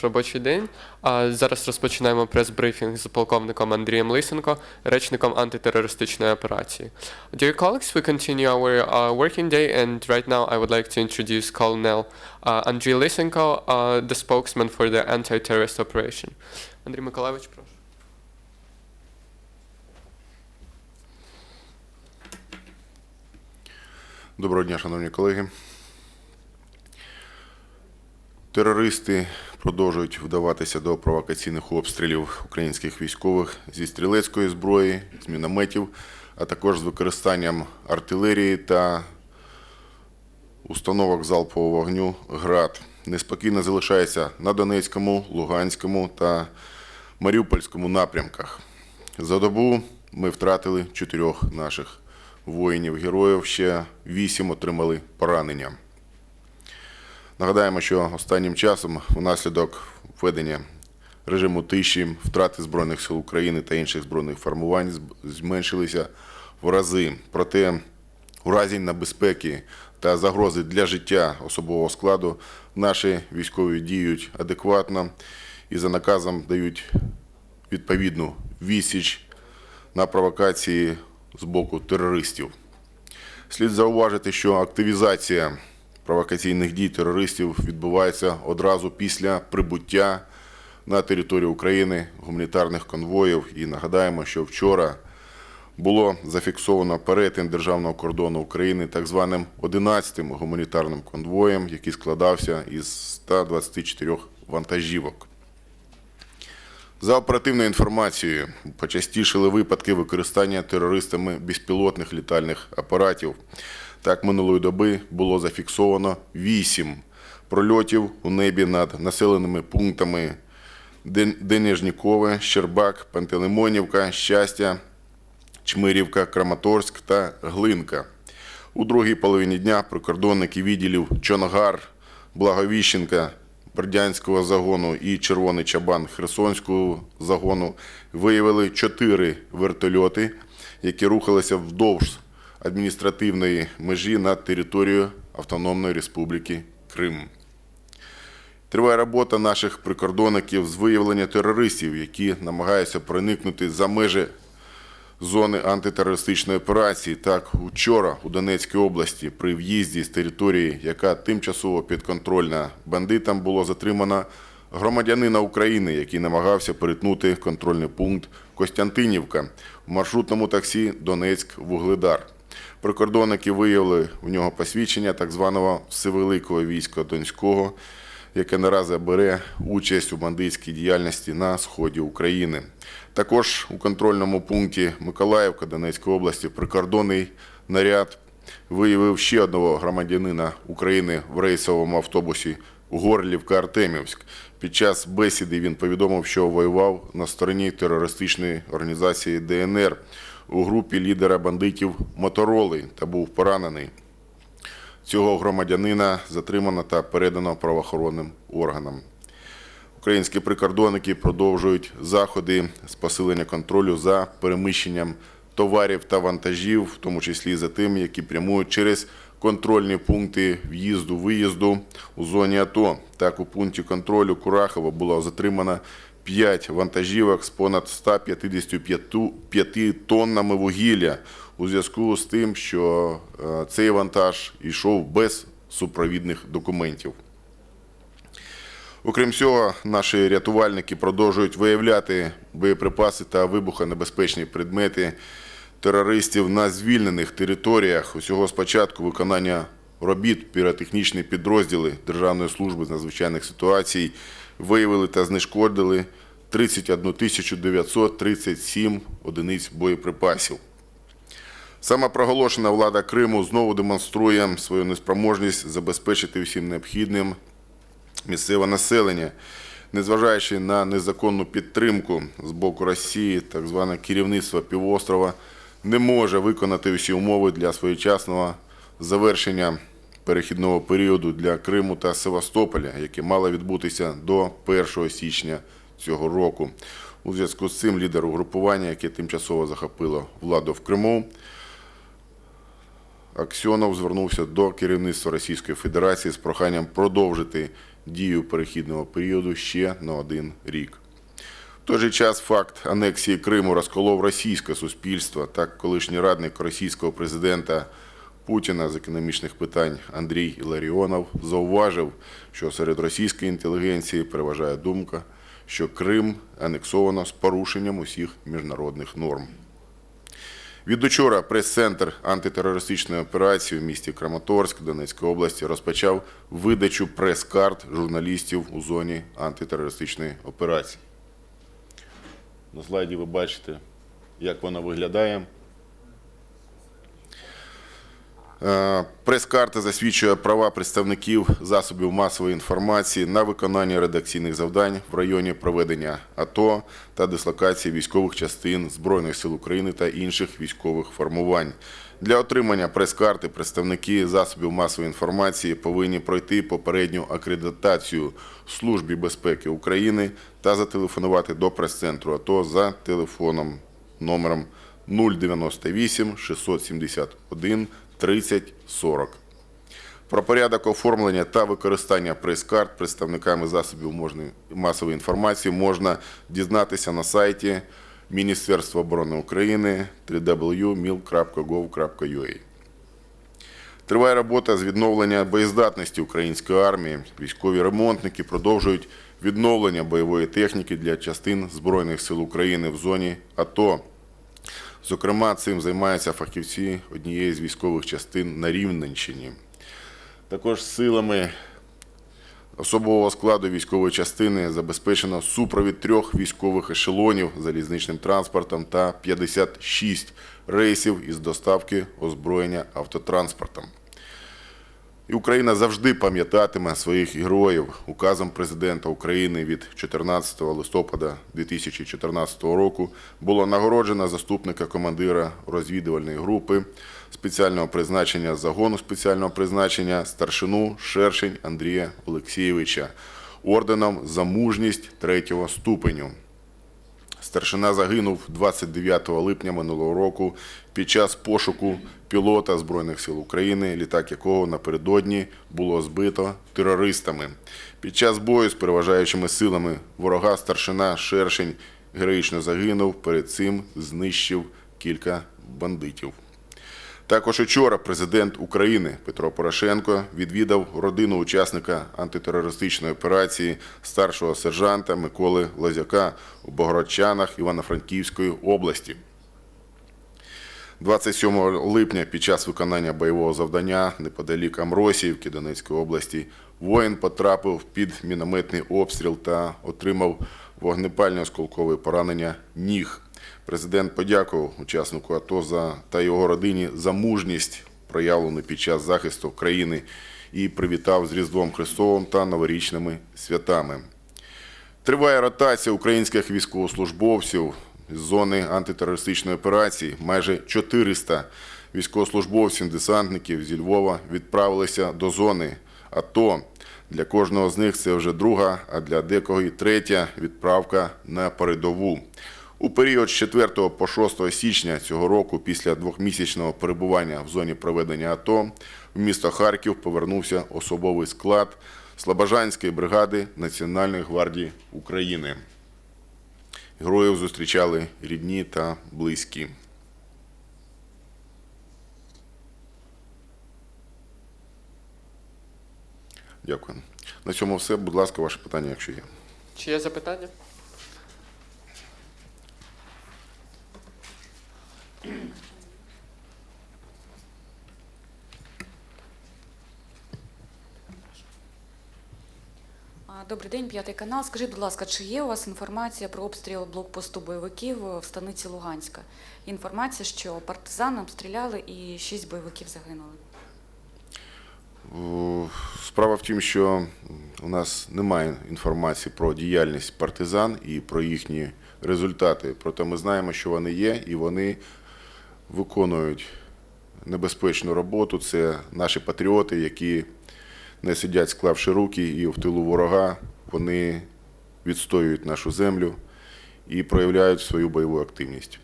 наш робочий день. А зараз розпочинаємо прес-брифінг з полковником Андрієм Лисенко, речником антитерористичної операції. Dear colleagues, we continue our uh, working day, and right now I would like to introduce Colonel uh, Andriy Lysenko, uh, the spokesman for the anti-terrorist operation. Андрій Миколайович, прошу. Доброго дня, шановні колеги. Терористи продовжують вдаватися до провокаційних обстрілів українських військових зі стрілецької зброї, з мінометів, а також з використанням артилерії та установок залпового вогню ГРАД. Неспокійно залишається на Донецькому, Луганському та Маріупольському напрямках. За добу ми втратили чотирьох наших воїнів-героїв, ще вісім отримали поранення. Нагадаємо, що останнім часом внаслідок введення режиму тиші втрати Збройних сил України та інших збройних формувань зменшилися в рази. Проте у разі небезпеки та загрози для життя особового складу наші військові діють адекватно і за наказом дають відповідну відсіч на провокації з боку терористів. Слід зауважити, що активізація провокаційних дій терористів відбувається одразу після прибуття на територію України гуманітарних конвоїв. І нагадаємо, що вчора було зафіксовано перетин державного кордону України так званим 11-м гуманітарним конвоєм, який складався із 124 вантажівок. За оперативною інформацією, почастішили випадки використання терористами безпілотних літальних апаратів. Так, минулої доби було зафіксовано 8 прольотів у небі над населеними пунктами Денежнікове, Щербак, Пантелеймонівка, Щастя, Чмирівка, Краматорськ та Глинка. У другій половині дня прикордонники відділів Чонгар, Благовіщенка, Бердянського загону і Червоний Чабан Херсонського загону виявили чотири вертольоти, які рухалися вдовж адміністративної межі над територією Автономної Республіки Крим. Триває робота наших прикордонників з виявлення терористів, які намагаються проникнути за межі зони антитерористичної операції. Так, вчора у Донецькій області при в'їзді з території, яка тимчасово підконтрольна бандитам, було затримано громадянина України, який намагався перетнути контрольний пункт Костянтинівка в маршрутному таксі Донецьк-Вугледар. Прикордонники виявили в нього посвідчення так званого Всевеликого війська Донського, яке наразі бере участь у бандитській діяльності на сході України. Також у контрольному пункті Миколаївка Донецької області прикордонний наряд виявив ще одного громадянина України в рейсовому автобусі Горлівка-Артемівськ. Під час бесіди він повідомив, що воював на стороні терористичної організації ДНР у групі лідера бандитів Мотороли та був поранений. Цього громадянина затримано та передано правоохоронним органам. Українські прикордонники продовжують заходи з посилення контролю за переміщенням товарів та вантажів, в тому числі за тим, які прямують через контрольні пункти в'їзду-виїзду у зоні АТО. Так, у пункті контролю Курахова було затримано 5 вантажівок з понад 155 тоннами вугілля у зв'язку з тим, що е, цей вантаж йшов без супровідних документів. Окрім цього, наші рятувальники продовжують виявляти боєприпаси та вибухонебезпечні предмети терористів на звільнених територіях. Усього з початку виконання робіт піротехнічні підрозділи Державної служби з надзвичайних ситуацій виявили та знешкодили 31 тисячу 937 одиниць боєприпасів. Саме проголошена влада Криму знову демонструє свою неспроможність забезпечити всім необхідним місцеве населення, незважаючи на незаконну підтримку з боку Росії, так зване керівництво півострова не може виконати всі умови для своєчасного завершення перехідного періоду для Криму та Севастополя, яке мало відбутися до 1 січня цього року. У зв'язку з цим лідер угрупування, яке тимчасово захопило владу в Криму, Аксьонов звернувся до керівництва Російської Федерації з проханням продовжити дію перехідного періоду ще на один рік. В той же час факт анексії Криму розколов російське суспільство. Так, колишній радник російського президента Путіна з економічних питань Андрій Іларіонов зауважив, що серед російської інтелігенції переважає думка, що Крим анексовано з порушенням усіх міжнародних норм. Від учора прес-центр антитерористичної операції в місті Краматорськ Донецької області розпочав видачу прес-карт журналістів у зоні антитерористичної операції. На слайді ви бачите, як вона виглядає. Е, Прес-карта засвідчує права представників засобів масової інформації на виконання редакційних завдань в районі проведення АТО та дислокації військових частин Збройних сил України та інших військових формувань. Для отримання прес-карти представники засобів масової інформації повинні пройти попередню акредитацію Службі безпеки України та зателефонувати до прес-центру АТО за телефоном номером 098 671 30 40. Про порядок оформлення та використання прес-карт представниками засобів масової інформації можна дізнатися на сайті Міністерства оборони України www.mil.gov.ua. Триває робота з відновлення боєздатності української армії. Військові ремонтники продовжують відновлення бойової техніки для частин Збройних сил України в зоні АТО. Зокрема, цим займаються фахівці однієї з військових частин на Рівненщині. Також силами особового складу військової частини забезпечено супровід трьох військових ешелонів залізничним транспортом та 56 рейсів із доставки озброєння автотранспортом. І Україна завжди пам'ятатиме своїх героїв. Указом президента України від 14 листопада 2014 року було нагороджено заступника командира розвідувальної групи спеціального призначення загону спеціального призначення старшину Шершень Андрія Олексійовича орденом за мужність третього ступеню. Старшина загинув 29 липня минулого року під час пошуку пілота Збройних сил України, літак якого напередодні було збито терористами. Під час бою з переважаючими силами ворога старшина Шершень героїчно загинув, перед цим знищив кілька бандитів. Також учора президент України Петро Порошенко відвідав родину учасника антитерористичної операції старшого сержанта Миколи Лазяка у Богородчанах Івано-Франківської області. 27 липня під час виконання бойового завдання неподалік Амросіївки Донецької області воїн потрапив під мінометний обстріл та отримав вогнепальне осколкове поранення ніг. Президент подякував учаснику АТО за та його родині за мужність, проявлену під час захисту країни, і привітав з Різдвом Христовим та новорічними святами. Триває ротація українських військовослужбовців з зони антитерористичної операції. Майже 400 військовослужбовців, десантників зі Львова відправилися до зони АТО. Для кожного з них це вже друга, а для декого і третя відправка на передову. У період з 4 по 6 січня цього року, після двохмісячного перебування в зоні проведення АТО, в місто Харків повернувся особовий склад Слобожанської бригади Національної гвардії України. Героїв зустрічали рідні та близькі. Дякую. На цьому все. Будь ласка, ваше питання, якщо є. Чи є запитання? Добрий день, п'ятий канал. Скажіть, будь ласка, чи є у вас інформація про обстріл блокпосту бойовиків в станиці Луганська? Інформація, що партизани обстріляли і шість бойовиків загинули. Справа в тім, що у нас немає інформації про діяльність партизан і про їхні результати. Проте ми знаємо, що вони є, і вони виконують небезпечну роботу. Це наші патріоти, які не сидять, склавши руки, і в тилу ворога вони відстоюють нашу землю і проявляють свою бойову активність.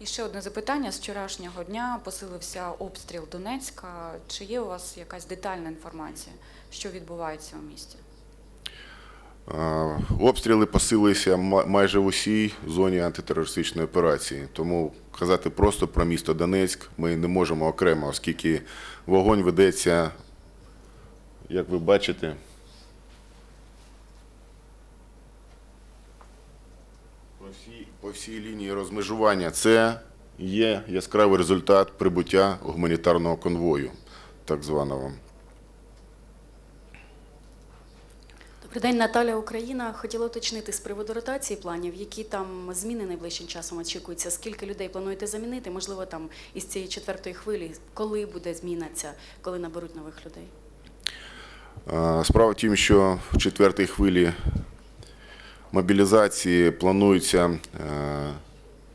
І ще одне запитання. З вчорашнього дня посилився обстріл Донецька. Чи є у вас якась детальна інформація, що відбувається у місті? Обстріли посилилися ма- майже в усій зоні антитерористичної операції. Тому казати просто про місто Донецьк ми не можемо окремо, оскільки вогонь ведеться, як ви бачите, по всій, по всій лінії розмежування. Це є яскравий результат прибуття гуманітарного конвою, так званого. Добрий день, Наталя Україна. Хотіла уточнити з приводу ротації планів, які там зміни найближчим часом очікуються. Скільки людей плануєте замінити? Можливо, там із цієї четвертої хвилі, коли буде зміна ця, коли наберуть нових людей? Справа в тім, що в четвертій хвилі мобілізації планується е,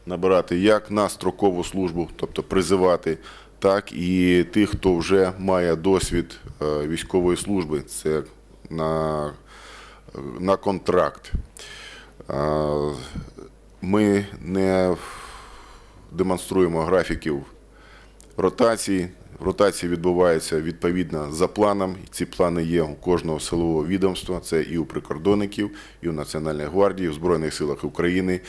набирати як на строкову службу, тобто призивати, так і тих, хто вже має досвід е, військової служби. Це на, на контракт. Е, Ми не демонструємо графіків ротації. Ротації відбуваються відповідно за планом. Ці плани є у кожного силового відомства. Це і у прикордонників, і у Національній гвардії, і в Збройних силах України.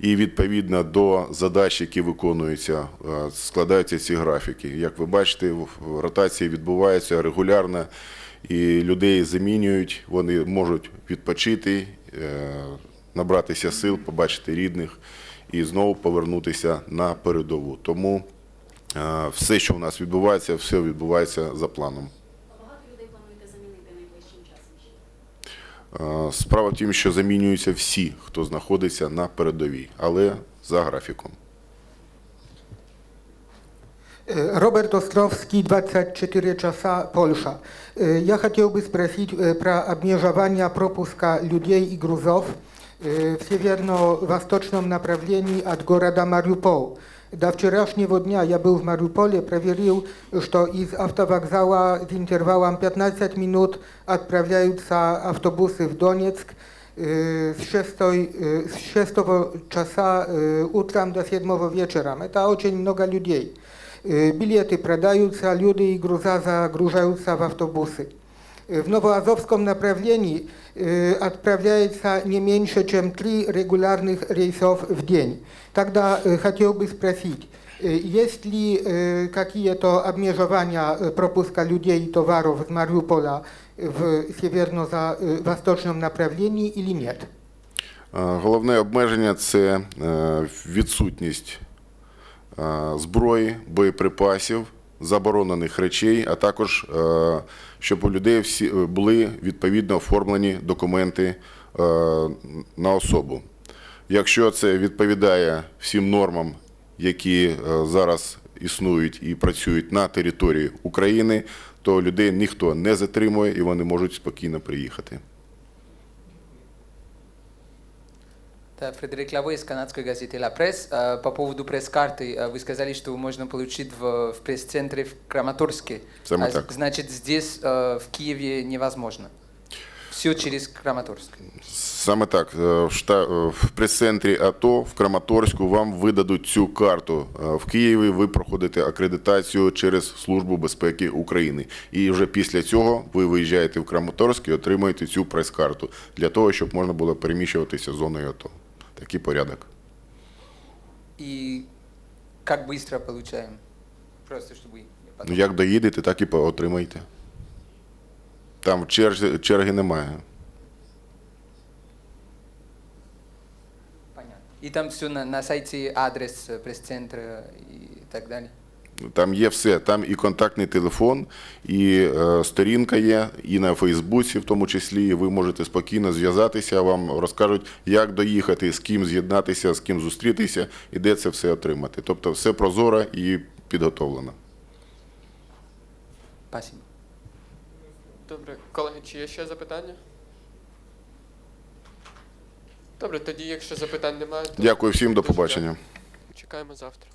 І відповідно до задач, які виконуються, е, складаються ці графіки. Як ви бачите, ротації відбуваються регулярно, і людей замінюють. Вони можуть відпочити, е, набратися сил, побачити рідних і знову повернутися на передову. Тому Все, що у нас відбувається, все відбувається за планом. Багато людей плануєте замінити найближчим часом? Е, Справа в тім, що замінюються всі, хто знаходиться на передовій, але за графіком. E, Robert Ostrowski, 24 часа, Польша. Я хотел бы спросить про обмежевание пропуска людей и грузов в северно-восточном направлении от города Мариупол. До вчерашнего дня я был в Мариуполе, проверил, что из автовокзала в интервалом 15 минут отправляются автобусы в Донецк e, с 6, e, с 6 часа e, утром до 7 вечером. Это очень много людей. Э, Билеты продаются, люди и груза загружаются в автобусы. Э, В Новоазовском направлении э, отправляется не меньше, чем три регулярных рейсов в день. Тогда э, хотел бы спросить, э, есть ли э, какие-то обмежевания э, пропуска людей и товаров с Мариуполя в северно-восточном направлении или нет? Е, Головне обмеження це е, відсутність е, зброї, боєприпасів, Заборонених речей, а також е, щоб у людей всі е, були відповідно оформлені документи е, на особу. Якщо це відповідає всім нормам, які зараз існують і працюють на території України, то людей ніхто не затримує і вони можуть спокійно приїхати. Да, Фредерик Лавой из канадской газеты «Ла Пресс». Э, По поводу пресс-карты, э, вы сказали, что можно получить в, в пресс-центре в Краматорске. Саме А з- так. Значит, здесь, э, в Киеве, невозможно. Все через Краматорск. Саме так. Е, В, шта... е, в прес-центрі АТО в Краматорську вам видадуть цю карту. Е, В Києві ви проходите акредитацію через Службу безпеки України. І вже після цього ви виїжджаєте в Краматорськ і отримуєте цю прес-карту для того, щоб можна було переміщуватися зоною АТО. Такий порядок. И как быстро получаем? Просто чтобы... я Ну, потом- як доїдете, так і по- отримаєте. Там черги, черги немає. Понятно. И там все на, на сайте адрес э, пресс-центра и так далее. Там є все. Там і контактний телефон, і е, сторінка є, і на Фейсбуці, в тому числі. І ви можете спокійно зв'язатися, вам розкажуть, як доїхати, з ким з'єднатися, з ким зустрітися і де це все отримати. Тобто все прозоро і підготовлено. Спасибо. Добре, колеги, чи є ще запитання? Добре, тоді, якщо запитань немає, то Дякую всім, до побачення. чекаємо завтра.